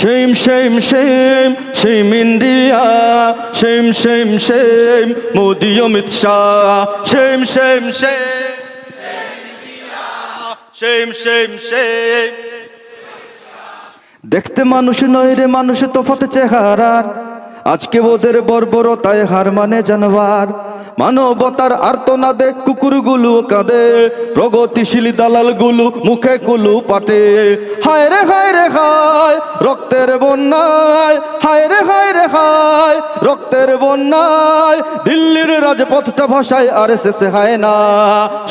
Shame, shame, shame, shame India. Shame, shame, shame, Modi Amit Shah. Shame, shame, shame. Shame, shame, shame. দেখতে মানুষ নয় রে মানুষ তফাতে চেহারার আজকে ওদের বর্বরতায় হার মানে জানবার মানবতার আর্তনাদে কুকুরগুলো কাঁদে প্রগতিশীল দালালগুলো মুখে কুলু পাটে হায় রে হায় রে হায় রক্তের বন্যায়, হায় রে হায় রে, হায়, রক্তের বন্যায়। দিল্লির রাজপথটা ভাষায় আর শেষে হায় না।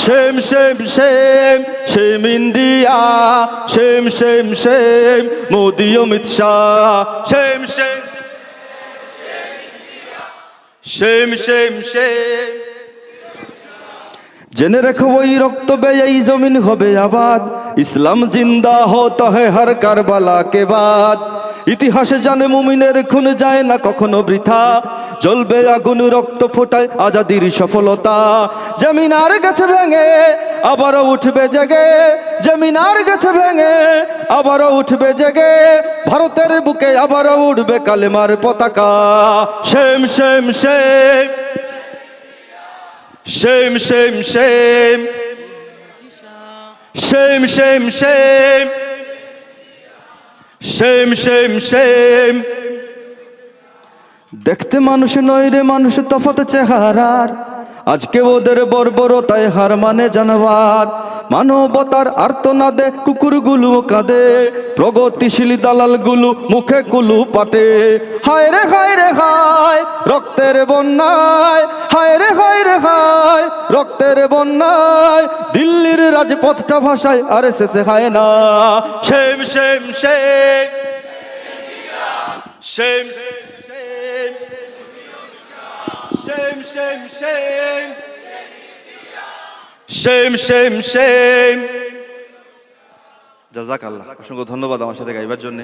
Shame shame shame shame India, shame shame shame Modi, Amit Shah. Shame shame shame shame shame জেনে রেখো ওই রক্ত বেয়ে এই জমিন হবে আবাদ। ইসলাম জিন্দা হত হে হর কারবালা কে বাদ। ইতিহাসে জানে মুমিনের খুন যায় না কখনো বৃথা। জ্বলবে আগুন, রক্ত ফোটায় আজাদির সফলতা। জমিন আর গেছে ভেঙে আবারও উঠবে জেগে। জমিন আর গেছে ভেঙে আবারও উঠবে জেগে। ভারতের বুকে আবারও উঠবে কালেমার পতাকা। Shame shame shame. Shame, shame, shame. Shame, shame, shame. দেখতে মানুষ নয় রে মানুষ তফাত চেহারার আজকে ওদের বর্বরতায় হার মানে জানবার মানবতার আর্তনাদে কুকুরগুলো কাঁদে, প্রগতিশীল দালালগুলো মুখে কুলু পাটে। হায় রে হায় রে, হায়, রক্তের বন্যায়। হায় রে হায় রে, হায়, রক্তের বন্যায়। দিল্লির রাজপথটা ভাষায় আর শেষে হায় না। Shame shame shame shame Shame, shame. Shame, shame, shame. জাজাক আল্লাহ অসংখ্য ধন্যবাদ আমার সাথে গাইবার জন্য